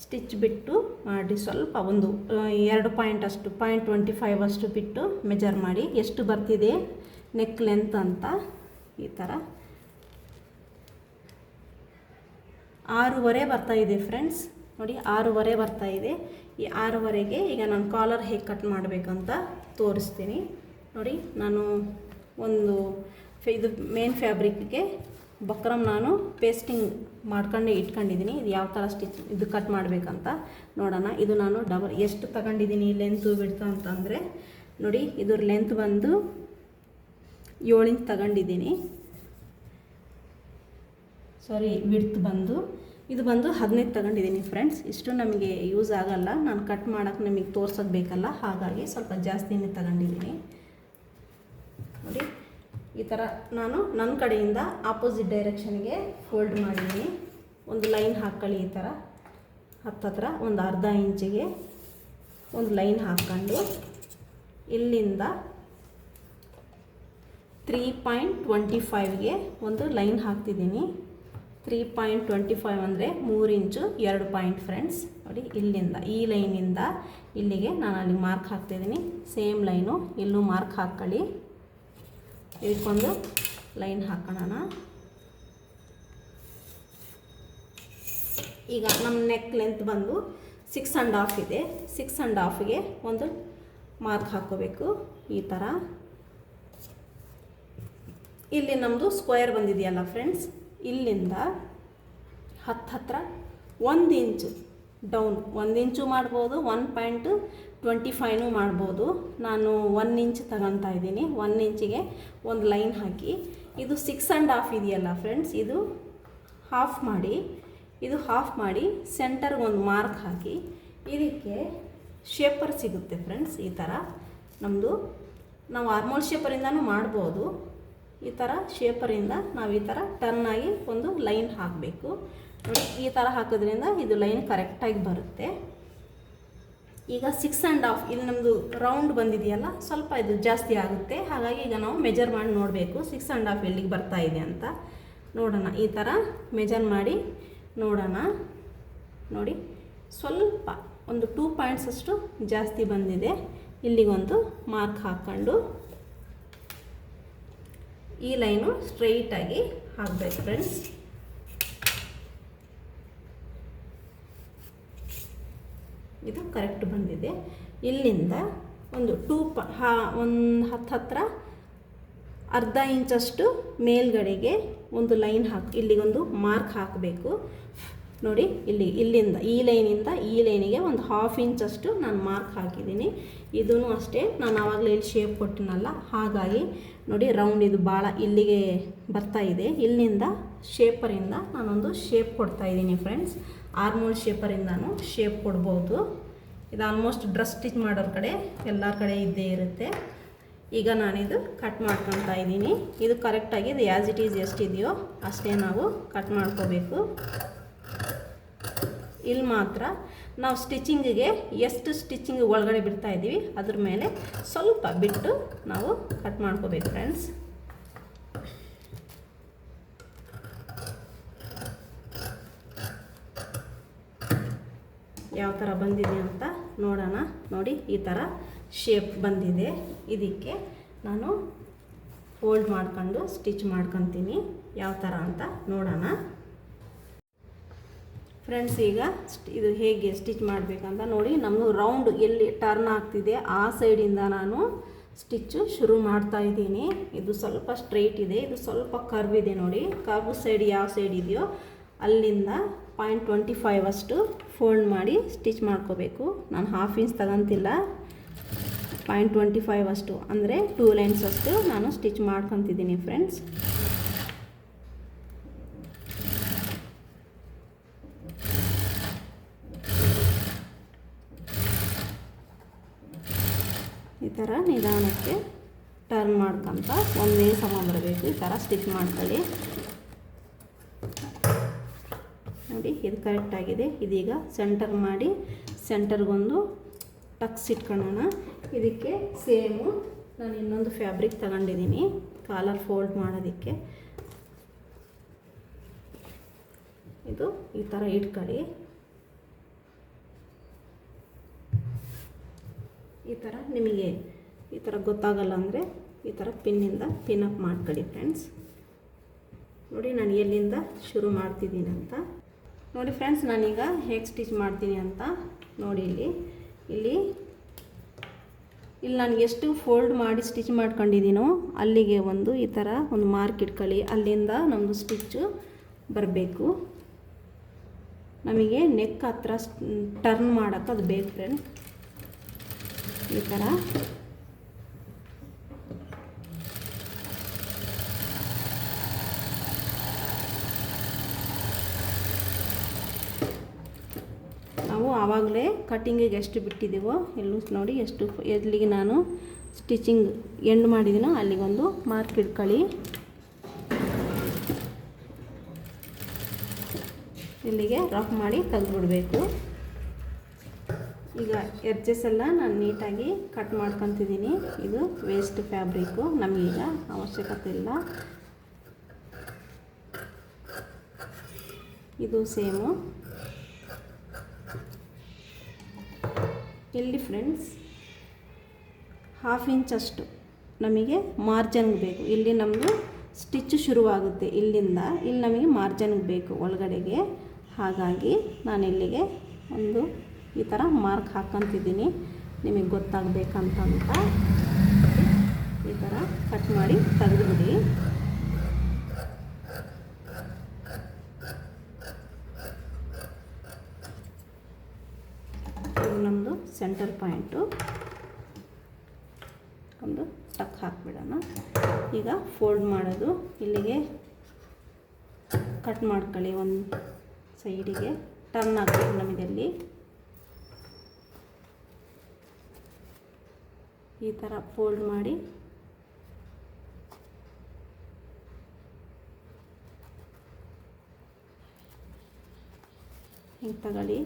ಸ್ಟಿಚ್ ಬಿಟ್ಟು ಮಾಡಿ ಸ್ವಲ್ಪ ಒಂದು ಎರಡು ಪಾಯಿಂಟ್ ಅಷ್ಟು, ಪಾಯಿಂಟ್ ಟ್ವೆಂಟಿ ಫೈವ್ ಅಷ್ಟು ಬಿಟ್ಟು ಮೆಜರ್ ಮಾಡಿ ಎಷ್ಟು ಬರ್ತಿದೆ ನೆಕ್ ಲೆಂತ್ ಅಂತ ಈ ಥರ. ಆರೂವರೆ ಇದೆ ಫ್ರೆಂಡ್ಸ್ ನೋಡಿ, ಆರೂವರೆ ಬರ್ತಾ ಇದೆ. ಈ ಆರೂವರೆಗೆ ಈಗ ನಾನು ಕಾಲರ್ ಹೇಗೆ ಕಟ್ ಮಾಡಬೇಕಂತ ತೋರಿಸ್ತೀನಿ. ನೋಡಿ, ನಾನು ಒಂದು ಇದು ಮೇನ್ ಫ್ಯಾಬ್ರಿಕ್ಗೆ ಬಕ್ರಮ್ ನಾನು ಪೇಸ್ಟಿಂಗ್ ಮಾಡ್ಕೊಂಡು ಇಟ್ಕೊಂಡಿದ್ದೀನಿ ಇದು ಯಾವ ಥರ ಸ್ಟಿಚ್ ಇದು ಕಟ್ ಮಾಡಬೇಕಂತ ನೋಡೋಣ. ಇದು ನಾನು ಡಬಲ್ ಎಷ್ಟು ತಗೊಂಡಿದ್ದೀನಿ ಲೆಂತು ಬಿಡ್ತು ಅಂತಂದರೆ ನೋಡಿ ಇದ್ರ ಲೆಂತ್ ಬಂದು ಏಳು ಇಂಚ್ ತಗೊಂಡಿದ್ದೀನಿ ಸಾರಿ ವಿಡ್ತ್ ಬಂದು ಇದು ಬಂದು ಹದಿನೈದು ತಗೊಂಡಿದ್ದೀನಿ ಫ್ರೆಂಡ್ಸ್ ಇಷ್ಟು ನಮಗೆ ಯೂಸ್ ಆಗಲ್ಲ. ನಾನು ಕಟ್ ಮಾಡೋಕ್ಕೆ ನಿಮಗೆ ತೋರ್ಸೋದು ಬೇಕಲ್ಲ. ಹಾಗಾಗಿ ಸ್ವಲ್ಪ ಜಾಸ್ತಿನೇ ತಗೊಂಡಿದ್ದೀನಿ ನೋಡಿ. ಈ ಥರ ನಾನು ನನ್ನ ಕಡೆಯಿಂದ ಆಪೋಸಿಟ್ ಡೈರೆಕ್ಷನ್ಗೆ ಫೋಲ್ಡ್ ಮಾಡಿದ್ದೀನಿ ಒಂದು ಲೈನ್ ಹಾಕ್ಕೊಳ್ಳಿ ಈ ಥರ ಹತ್ತತ್ರ ಒಂದು ಅರ್ಧ ಇಂಚಿಗೆ ಒಂದು ಲೈನ್ ಹಾಕ್ಕೊಂಡು ಇಲ್ಲಿಂದ ತ್ರೀ ಪಾಯಿಂಟ್ ಟ್ವೆಂಟಿ ಫೈವ್ಗೆ ಒಂದು ಲೈನ್ ಹಾಕ್ತಿದ್ದೀನಿ. ತ್ರೀ ಪಾಯಿಂಟ್ ಟ್ವೆಂಟಿ ಫೈವ್ ಅಂದರೆ ಮೂರು ಇಂಚು ಎರಡು ಪಾಯಿಂಟ್ ಫ್ರೆಂಡ್ಸ್. ನೋಡಿ, ಇಲ್ಲಿಂದ, ಈ ಲೈನಿಂದ ಇಲ್ಲಿಗೆ ನಾನು ಅಲ್ಲಿ ಮಾರ್ಕ್ ಹಾಕ್ತಿದ್ದೀನಿ. ಸೇಮ್ ಲೈನು ಇಲ್ಲೂ ಮಾರ್ಕ್ ಹಾಕ್ಕೊಳ್ಳಿ ಇದಕ್ಕೊಂದು ಲೈನ್ ಹಾಕೋಣ ಈಗ ನಮ್ಮ ನೆಕ್ ಲೆಂತ್ ಬಂದು ಸಿಕ್ಸ್ ಆ್ಯಂಡ್ ಹಾಫ್ ಇದೆ. ಸಿಕ್ಸ್ ಆ್ಯಂಡ್ ಹಾಫಿಗೆ ಒಂದು ಮಾರ್ಕ್ ಹಾಕೋಬೇಕು ಈ ಥರ. ಇಲ್ಲಿ ನಮ್ಮದು ಸ್ಕ್ವೇರ್ ಬಂದಿದೆಯಲ್ಲ ಫ್ರೆಂಡ್ಸ್, ಇಲ್ಲಿಂದ ಹತ್ತು ಹತ್ತಿರ ಒಂದು ಇಂಚು ಡೌನ್, ಒಂದು ಇಂಚು ಮಾಡ್ಬೋದು ಒನ್ ಪಾಯಿಂಟ್ ಟ್ವೆಂಟಿ ಫೈವ್ನು ಮಾಡ್ಬೋದು. ನಾನು ಒನ್ ಇಂಚ್ ತಗೊತಾ ಇದ್ದೀನಿ. ಒನ್ ಇಂಚಿಗೆ ಒಂದು ಲೈನ್ ಹಾಕಿ. ಇದು ಸಿಕ್ಸ್ ಆ್ಯಂಡ್ ಹಾಫ್ ಇದೆಯಲ್ಲ ಫ್ರೆಂಡ್ಸ್ ಇದು ಹಾಫ್ ಮಾಡಿ. ಇದು ಹಾಫ್ ಮಾಡಿ ಸೆಂಟರ್ಗೆ ಒಂದು ಮಾರ್ಕ್ ಹಾಕಿ. ಇದಕ್ಕೆ ಶೇಪರ್ ಸಿಗುತ್ತೆ ಫ್ರೆಂಡ್ಸ್ ಈ ಥರ ನಮ್ಮದು ನಾವು ಆರ್ಮೋಲ್ ಶೇಪರಿಂದನೂ ಮಾಡ್ಬೋದು. ಈ ಥರ ಶೇಪರಿಂದ ನಾವು ಈ ಥರ ಟರ್ನಾಗಿ ಒಂದು ಲೈನ್ ಹಾಕಬೇಕು. ಈ ಥರ ಹಾಕೋದ್ರಿಂದ ಇದು ಲೈನ್ ಕರೆಕ್ಟಾಗಿ ಬರುತ್ತೆ. ಈಗ ಸಿಕ್ಸ್ ಆ್ಯಂಡ್ ಹಾಫ್ ಇಲ್ಲಿ ನಮ್ಮದು ರೌಂಡ್ ಬಂದಿದೆಯಲ್ಲ, ಸ್ವಲ್ಪ ಇದು ಜಾಸ್ತಿ ಆಗುತ್ತೆ. ಹಾಗಾಗಿ ಈಗ ನಾವು ಮೆಜರ್ ಮಾಡಿ ನೋಡಬೇಕು. ಸಿಕ್ಸ್ ಆ್ಯಂಡ್ ಹಾಫ್ ಎಲ್ಲಿಗೆ ಬರ್ತಾ ಇದೆ ಅಂತ. ನೋಡೋಣ, ಈ ಥರ ಮೆಜರ್ ಮಾಡಿ ನೋಡೋಣ. ನೋಡಿ, ಸ್ವಲ್ಪ ಒಂದು ಟೂ ಪಾಯಿಂಟ್ಸ್ ಅಷ್ಟು ಜಾಸ್ತಿ ಬಂದಿದೆ. ಇಲ್ಲಿಗೊಂದು ಮಾರ್ಕ್ ಹಾಕ್ಕೊಂಡು ಈ ಲೈನು ಸ್ಟ್ರೈಟಾಗಿ ಹಾಕಬೇಕು ಫ್ರೆಂಡ್ಸ್ ಇದು ಕರೆಕ್ಟ್ ಬಂದಿದೆ. ಇಲ್ಲಿಂದ ಒಂದು ಟೂ ಪ, ಹಾ, ಒಂದು ಹತ್ತು ಹತ್ರ ಅರ್ಧ ಇಂಚಷ್ಟು ಮೇಲ್ಗಡೆಗೆ ಒಂದು ಲೈನ್ ಹಾಕಿ ಇಲ್ಲಿಗೊಂದು ಮಾರ್ಕ್ ಹಾಕಬೇಕು. ನೋಡಿ, ಇಲ್ಲಿ, ಇಲ್ಲಿಂದ, ಈ ಲೈನಿಂದ ಈ ಲೈನಿಗೆ ಒಂದು ಹಾಫ್ ಇಂಚಷ್ಟು ನಾನು ಮಾರ್ಕ್ ಹಾಕಿದ್ದೀನಿ. ಇದೂ ಅಷ್ಟೇ, ನಾನು ಆವಾಗಲೇ ಇಲ್ಲಿ ಶೇಪ್ ಕೊಟ್ಟಿನಲ್ಲ, ಹಾಗಾಗಿ ನೋಡಿ ರೌಂಡ್ ಇದು ಭಾಳ ಇಲ್ಲಿಗೆ ಬರ್ತಾ ಇದೆ. ಇಲ್ಲಿಂದ ಶೇಪರಿಂದ ನಾನೊಂದು ಶೇಪ್ ಕೊಡ್ತಾ ಇದ್ದೀನಿ ಫ್ರೆಂಡ್ಸ್ ಆರ್ಮೋಲ್ ಶೇಪರಿಂದನೂ ಶೇಪ್ ಕೊಡ್ಬೋದು. ಇದು ಆಲ್ಮೋಸ್ಟ್ ಡ್ರೆಸ್ ಸ್ಟಿಚ್ ಮಾಡೋರ ಕಡೆ ಎಲ್ಲ ಕಡೆ ಇದ್ದೇ ಇರುತ್ತೆ. ಈಗ ನಾನಿದು ಕಟ್ ಮಾಡ್ಕೊತಾ ಇದ್ದೀನಿ. ಇದು ಕರೆಕ್ಟಾಗಿ ಇದು ಆ್ಯಸ್ ಇಟ್ ಈಸ್ ಎಷ್ಟಿದೆಯೋ ಅಷ್ಟೇ ನಾವು ಕಟ್ ಮಾಡ್ಕೋಬೇಕು. ಇಲ್ಲಿ ಮಾತ್ರ ನಾವು ಸ್ಟಿಚಿಂಗಿಗೆ ಎಷ್ಟು ಸ್ಟಿಚಿಂಗ್ ಒಳಗಡೆ ಬಿಡ್ತಾ ಇದ್ದೀವಿ ಅದ್ರ ಮೇಲೆ ಸ್ವಲ್ಪ ಬಿಟ್ಟು ನಾವು ಕಟ್ ಮಾಡ್ಕೋಬೇಕು ಫ್ರೆಂಡ್ಸ್ ಯಾವ ಥರ ಬಂದಿದೆ ಅಂತ ನೋಡೋಣ. ನೋಡಿ, ಈ ಥರ ಶೇಪ್ ಬಂದಿದೆ. ಇದಕ್ಕೆ ನಾನು ಫೋಲ್ಡ್ ಮಾಡ್ಕೊಂಡು ಸ್ಟಿಚ್ ಮಾಡ್ಕೊತೀನಿ. ಯಾವ ಥರ ಅಂತ ನೋಡೋಣ. ಫ್ರೆಂಡ್ಸ್ ಈಗ ಇದು ಹೇಗೆ ಸ್ಟಿಚ್ ಮಾಡಬೇಕಂತ ನೋಡಿ ನಮ್ಮದು ರೌಂಡ್ ಎಲ್ಲಿ ಟರ್ನ್ ಆಗ್ತಿದೆ, ಆ ಸೈಡಿಂದ ನಾನು ಸ್ಟಿಚ್ಚು ಶುರು ಮಾಡ್ತಾ ಇದ್ದೀನಿ. ಇದು ಸ್ವಲ್ಪ ಸ್ಟ್ರೈಟ್ ಇದೆ. ಇದು ಸ್ವಲ್ಪ ಕರ್ವ್ ಇದೆ ನೋಡಿ. ಕರ್ವ್ ಸೈಡ್ ಯಾವ ಸೈಡ್ ಇದೆಯೋ ಅಲ್ಲಿಂದ ಪಾಯಿಂಟ್ ಟ್ವೆಂಟಿ ಫೈವ್ ಅಷ್ಟು ಫೋಲ್ಡ್ ಮಾಡಿ ಸ್ಟಿಚ್ ಮಾಡ್ಕೋಬೇಕು. ನಾನು ಹಾಫ್ ಇಂಚ್ ತಗೊಂತಿಲ್ಲ. ಪಾಯಿಂಟ್ ಟ್ವೆಂಟಿ ಫೈವ್ ಅಷ್ಟು, ಅಂದರೆ ಟೂ ಲೈನ್ಸ್ ಅಷ್ಟು ನಾನು ಸ್ಟಿಚ್ ಮಾಡ್ಕೊತಿದ್ದೀನಿ ಫ್ರೆಂಡ್ಸ್ ಈ ಥರ ನಿಧಾನಕ್ಕೆ ಟರ್ನ್ ಮಾಡ್ಕೊತ ಒಂದೇ ಸಮ ಬರಬೇಕು. ಈ ಥರ ಸ್ಟಿಚ್ ಮಾಡ್ಕೊಳ್ಳಿ. ನೋಡಿ, ಇದು ಕರೆಕ್ಟಾಗಿದೆ ಇದೀಗ ಸೆಂಟರ್ ಮಾಡಿ ಸೆಂಟರ್ಗೊಂದು ಟಕ್ಸ್ ಇಟ್ಕೊಳ್ಳೋಣ. ಇದಕ್ಕೆ ಸೇಮು ನಾನು ಇನ್ನೊಂದು ಫ್ಯಾಬ್ರಿಕ್ ತಗೊಂಡಿದ್ದೀನಿ ಕಾಲರ್ ಫೋಲ್ಡ್ ಮಾಡೋದಕ್ಕೆ. ಇದು ಈ ಥರ ಇಟ್ಕೊಳ್ಳಿ. ಈ ಥರ ನಿಮಗೆ ಈ ಥರ ಗೊತ್ತಾಗಲ್ಲ ಅಂದರೆ ಈ ಥರ ಪಿನ್ನಿಂದ ಪಿನ್ ಅಪ್ ಮಾಡ್ಕೊಳ್ಳಿ ಫ್ರೆಂಡ್ಸ್ ನೋಡಿ, ನಾನು ಎಲ್ಲಿಂದ ಶುರು ಮಾಡ್ತಿದ್ದೀನಿ ಅಂತ. ನೋಡಿ ಫ್ರೆಂಡ್ಸ್ ನಾನೀಗ ಹೇಗೆ ಸ್ಟಿಚ್ ಮಾಡ್ತೀನಿ ಅಂತ ನೋಡಿ ಇಲ್ಲಿ. ಇಲ್ಲಿ ಇಲ್ಲಿ ನಾನು ಎಷ್ಟು ಫೋಲ್ಡ್ ಮಾಡಿ ಸ್ಟಿಚ್ ಮಾಡ್ಕೊಂಡಿದ್ದೀನೋ ಅಲ್ಲಿಗೆ ಒಂದು ಈ ಥರ ಒಂದು ಮಾರ್ಕ್ ಇಟ್ಕೊಳ್ಳಿ. ಅಲ್ಲಿಂದ ನಮ್ಮದು ಸ್ಟಿಚ್ಚು ಬರಬೇಕು. ನಮಗೆ ನೆಕ್ ಹತ್ರ ಟರ್ನ್ ಮಾಡೋಕ್ಕೆ ಅದು ಬೇಕು ಫ್ರೆಂಡ್ ಈ ಥರ ಆವಾಗಲೇ ಕಟ್ಟಿಂಗಿಗೆ ಎಷ್ಟು ಬಿಟ್ಟಿದ್ದೀವೋ ಎಲ್ಲೂ ನೋಡಿ ಎಷ್ಟು ಎಲ್ಲಿಗೆ ನಾನು ಸ್ಟಿಚಿಂಗ್ ಎಂಡ್ ಮಾಡಿದ್ದೀನೋ ಅಲ್ಲಿಗೊಂದು ಮಾರ್ಕ್ ಇಟ್ಕೊಳ್ಳಿ. ಇಲ್ಲಿಗೆ ರಫ್ ಮಾಡಿ ತೆಗೆದ್ಬಿಡಬೇಕು. ಈಗ ಎಡ್ಜಸ್ ಎಲ್ಲ ನಾನು ನೀಟಾಗಿ ಕಟ್ ಮಾಡ್ಕೊತಿದ್ದೀನಿ. ಇದು ವೇಸ್ಟ್ ಫ್ಯಾಬ್ರಿಕ್ಕು ನಮಗೀಗ ಅವಶ್ಯಕತೆ ಇಲ್ಲ. ಇದು ಸೇಮು ಇಲ್ಲಿ ಫ್ರೆಂಡ್ಸ್ ಹಾಫ್ ಇಂಚ್ ಅಷ್ಟು. ನಮಗೆ ಮಾರ್ಜನ್ಗೆ ಬೇಕು. ಇಲ್ಲಿ ನಮ್ಮದು ಸ್ಟಿಚ್ ಶುರುವಾಗುತ್ತೆ ಇಲ್ಲಿಂದ. ಇಲ್ಲಿ ನಮಗೆ ಮಾರ್ಜನ್ಗೆ ಬೇಕು ಒಳಗಡೆಗೆ. ಹಾಗಾಗಿ ನಾನು ಇಲ್ಲಿಗೆ ಒಂದು ಈ ಥರ ಮಾರ್ಕ್ ಹಾಕ್ಕೊತಿದ್ದೀನಿ ನಿಮಗೆ ಗೊತ್ತಾಗಬೇಕಂತಂತ ಈ ಥರ ಕಟ್ ಮಾಡಿ ತೆಗೆದುಬಿಡಿ ಇದು ನಮ್ಮದು ಸೆಂಟರ್ ಪಾಯಿಂಟು ಒಂದು ಟಕ್ ಹಾಕ್ಬಿಡೋಣ. ಈಗ ಫೋಲ್ಡ್ ಮಾಡೋದು. ಇಲ್ಲಿಗೆ ಕಟ್ ಮಾಡ್ಕೊಳ್ಳಿ ಒಂದು ಸೈಡಿಗೆ ಟರ್ನ್ ಆಗಬೇಕು ನಮಗಲ್ಲಿ. ಈ ಥರ ಫೋಲ್ಡ್ ಮಾಡಿ. ಹಿಂಗೆ ತಗೊಳ್ಳಿ.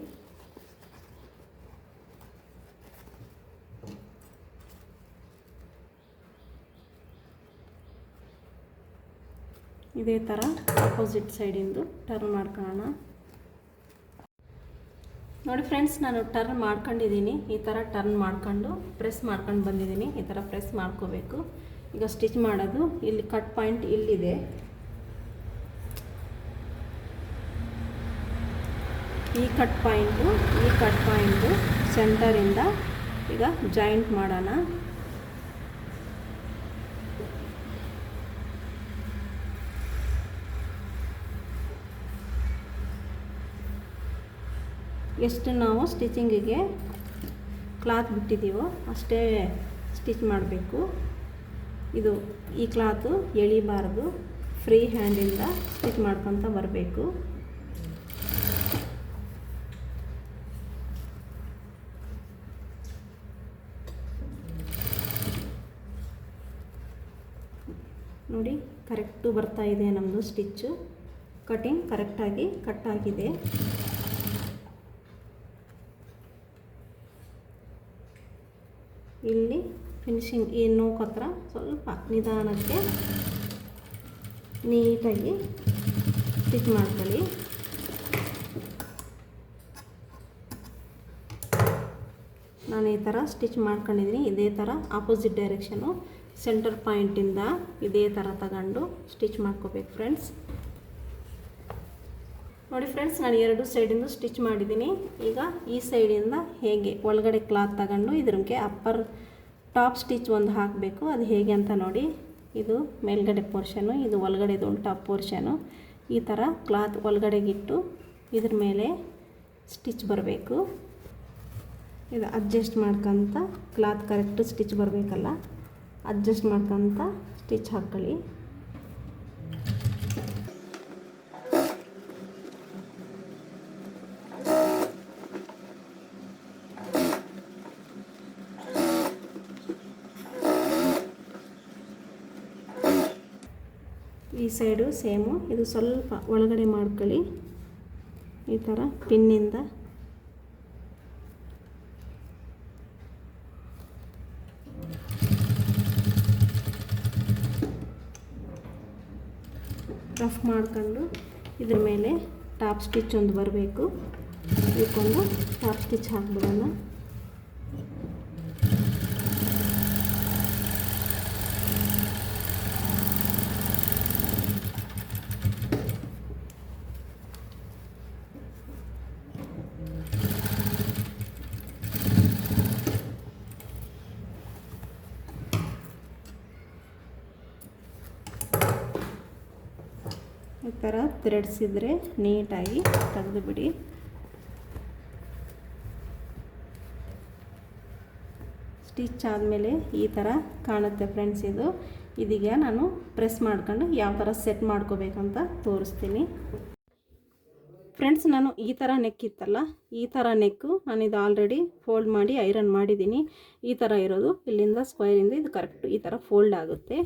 ಇದೇ ಥರ ಆಪೋಸಿಟ್ ಸೈಡಿಂದು ಟರ್ನ್ ಮಾಡ್ಕೊಳ್ಳೋಣ. ನೋಡಿ ಫ್ರೆಂಡ್ಸ್ ನಾನು ಟರ್ನ್ ಮಾಡ್ಕೊಂಡಿದ್ದೀನಿ. ಈ ಥರ ಟರ್ನ್ ಮಾಡ್ಕೊಂಡು ಪ್ರೆಸ್ ಮಾಡ್ಕೊಂಡು ಬಂದಿದ್ದೀನಿ. ಈ ಥರ ಪ್ರೆಸ್ ಮಾಡ್ಕೋಬೇಕು. ಈಗ ಸ್ಟಿಚ್ ಮಾಡೋದು. ಇಲ್ಲಿ ಕಟ್ ಪಾಯಿಂಟ್ ಇಲ್ಲಿದೆ. ಈ ಕಟ್ ಪಾಯಿಂಟು ಈ ಕಟ್ ಪಾಯಿಂಟು ಸೆಂಟರಿಂದ ಈಗ ಜಾಯಿಂಟ್ ಮಾಡೋಣ. ಎಷ್ಟು ನಾವು ಸ್ಟಿಚಿಂಗಿಗೆ ಕ್ಲಾತ್ ಬಿಟ್ಟಿದ್ದೀವೋ ಅಷ್ಟೇ ಸ್ಟಿಚ್ ಮಾಡಬೇಕು. ಇದು ಈ ಕ್ಲಾತು ಎಳಿಬಾರ್ದು. ಫ್ರೀ ಹ್ಯಾಂಡಿಂದ ಸ್ಟಿಚ್ ಮಾಡ್ಕೊತ ಬರಬೇಕು. ನೋಡಿ, ಕರೆಕ್ಟು ಬರ್ತಾ ಇದೆ ನಮ್ಮದು ಸ್ಟಿಚ್ಚು. ಕಟಿಂಗ್ ಕರೆಕ್ಟಾಗಿ ಕಟ್ ಆಗಿದೆ. ಇಲ್ಲಿ ಫಿನಿಶಿಂಗ್ ಈ ನೋಕ್ ಸ್ವಲ್ಪ ನಿಧಾನಕ್ಕೆ ನೀಟಾಗಿ ಸ್ಟಿಚ್ ಮಾಡ್ಕೊಳ್ಳಿ. ನಾನು ಈ ಥರ ಸ್ಟಿಚ್ ಮಾಡ್ಕೊಂಡಿದ್ದೀನಿ. ಇದೇ ಥರ ಆಪೋಸಿಟ್ ಡೈರೆಕ್ಷನು ಸೆಂಟರ್ ಪಾಯಿಂಟಿಂದ ಇದೇ ಥರ ತಗೊಂಡು ಸ್ಟಿಚ್ ಮಾಡ್ಕೋಬೇಕು ಫ್ರೆಂಡ್ಸ್ ನೋಡಿ ಫ್ರೆಂಡ್ಸ್, ನಾನು ಎರಡು ಸೈಡಿಂದ ಸ್ಟಿಚ್ ಮಾಡಿದ್ದೀನಿ. ಈಗ ಈ ಸೈಡಿಂದ ಹೇಗೆ ಒಳಗಡೆ ಕ್ಲಾತ್ ತಗೊಂಡು ಇದ್ರಿಗೆ ಅಪ್ಪರ್ ಟಾಪ್ ಸ್ಟಿಚ್ ಒಂದು ಹಾಕಬೇಕು. ಅದು ಹೇಗೆ ಅಂತ ನೋಡಿ. ಇದು ಮೇಲ್ಗಡೆ ಪೋರ್ಷನು ಇದು ಒಳಗಡೆದು ಒಂದು ಟಾಪ್ ಪೋರ್ಷನು ಈ ಥರ ಕ್ಲಾತ್ ಒಳಗಡೆಗಿಟ್ಟು ಇದ್ರ ಮೇಲೆ ಸ್ಟಿಚ್ ಬರಬೇಕು. ಇದು ಅಡ್ಜಸ್ಟ್ ಮಾಡ್ಕೊತ ಕ್ಲಾತ್ ಕರೆಕ್ಟು ಸ್ಟಿಚ್ ಬರಬೇಕಲ್ಲ? ಅಡ್ಜಸ್ಟ್ ಮಾಡ್ಕೊತ ಸ್ಟಿಚ್ ಹಾಕ್ಕೊಳ್ಳಿ ಈ ಸೈಡು ಸೇಮು. ಇದು ಸ್ವಲ್ಪ ಒಳಗಡೆ ಮಾಡ್ಕೊಳ್ಳಿ. ಈ ಥರ ಪಿನ್ನಿಂದ. ರಫ್ ಮಾಡ್ಕೊಂಡು ಇದ್ರ ಮೇಲೆ ಟಾಪ್ ಸ್ಟಿಚ್ ಒಂದು ಬರಬೇಕು. ಇದಕ್ಕೊಂದು ಟಾಪ್ ಸ್ಟಿಚ್ ಹಾಕ್ಬಿಡೋಣ. ಈ ಥರ ಥ್ರೆಡ್ಸ್ ಇದ್ದರೆ ನೀಟಾಗಿ ತೆಗೆದುಬಿಡಿ ಸ್ಟಿಚ್ ಆದಮೇಲೆ ಈ ಥರ ಕಾಣುತ್ತೆ ಫ್ರೆಂಡ್ಸ್ ಇದು. ಇದೀಗ ನಾನು ಪ್ರೆಸ್ ಮಾಡ್ಕೊಂಡು ಯಾವ ಥರ ಸೆಟ್ ಮಾಡ್ಕೋಬೇಕಂತ ತೋರಿಸ್ತೀನಿ. ಫ್ರೆಂಡ್ಸ್, ನಾನು ಈ ಥರ ನೆಕ್ ಇತ್ತಲ್ಲ, ಈ ಥರ ನೆಕ್ಕು ನಾನು ಇದು ಆಲ್ರೆಡಿ ಫೋಲ್ಡ್ ಮಾಡಿ ಐರನ್ ಮಾಡಿದ್ದೀನಿ. ಈ ಥರ ಇರೋದು ಇಲ್ಲಿಂದ ಸ್ಕ್ವೈರಿಂದ ಇದು ಕರೆಕ್ಟ್ ಈ ಥರ ಫೋಲ್ಡ್ ಆಗುತ್ತೆ.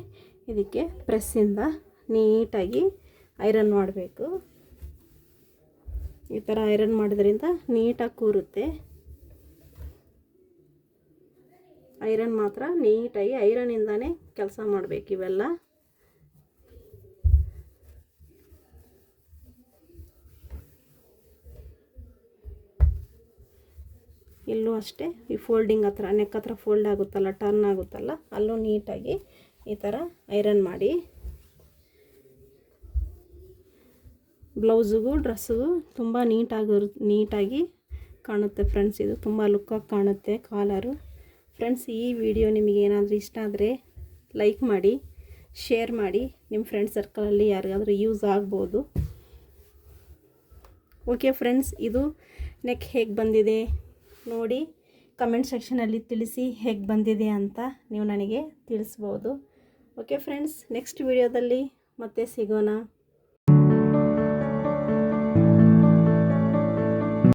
ಇದಕ್ಕೆ ಪ್ರೆಸ್ಸಿಂದ ನೀಟಾಗಿ ಐರನ್ ಮಾಡಬೇಕು. ಈ ಥರ ಐರನ್ ಮಾಡೋದ್ರಿಂದ ನೀಟಾಗಿ ಕೂರುತ್ತೆ. ಐರನ್ ಮಾತ್ರ ನೀಟಾಗಿ ಐರನಿಂದನೇ ಕೆಲಸ ಮಾಡಬೇಕು ಇವೆಲ್ಲ. ಇಲ್ಲೂ ಅಷ್ಟೇ, ಈ ಫೋಲ್ಡಿಂಗ್ ಹತ್ರ, ನೆಕ್ ಹತ್ರ ಫೋಲ್ಡ್ ಆಗುತ್ತಲ್ಲ, ಟರ್ನ್ ಆಗುತ್ತಲ್ಲ, ಅಲ್ಲೂ ನೀಟಾಗಿ ಈ ಥರ ಐರನ್ ಮಾಡಿ. ಬ್ಲೌಸಿಗೂ ಡ್ರೆಸ್ಸಿಗೂ ತುಂಬ ನೀಟಾಗಿರು ನೀಟಾಗಿ ಕಾಣುತ್ತೆ ಫ್ರೆಂಡ್ಸ್ ಇದು ತುಂಬ ಲುಕ್ಕಾಗಿ ಕಾಣುತ್ತೆ ಕಾಲರು ಫ್ರೆಂಡ್ಸ್ ಈ ವಿಡಿಯೋ ನಿಮಗೆ ಏನಾದರೂ ಇಷ್ಟ ಆದರೆ ಲೈಕ್ ಮಾಡಿ ಶೇರ್ ಮಾಡಿ. ನಿಮ್ಮ ಫ್ರೆಂಡ್ ಸರ್ಕಲಲ್ಲಿ ಯಾರಿಗಾದರೂ ಯೂಸ್ ಆಗ್ಬೋದು. ಓಕೆ ಫ್ರೆಂಡ್ಸ್ ಇದು ನೆಕ್ ಹೇಗೆ ಬಂದಿದೆ ನೋಡಿ ಕಮೆಂಟ್ ಸೆಕ್ಷನಲ್ಲಿ ತಿಳಿಸಿ ಹೇಗೆ ಬಂದಿದೆ ಅಂತ ನೀವು ನನಗೆ ತಿಳಿಸ್ಬೋದು. ಓಕೆ ಫ್ರೆಂಡ್ಸ್ ನೆಕ್ಸ್ಟ್ ವಿಡಿಯೋದಲ್ಲಿ ಮತ್ತೆ ಸಿಗೋಣ.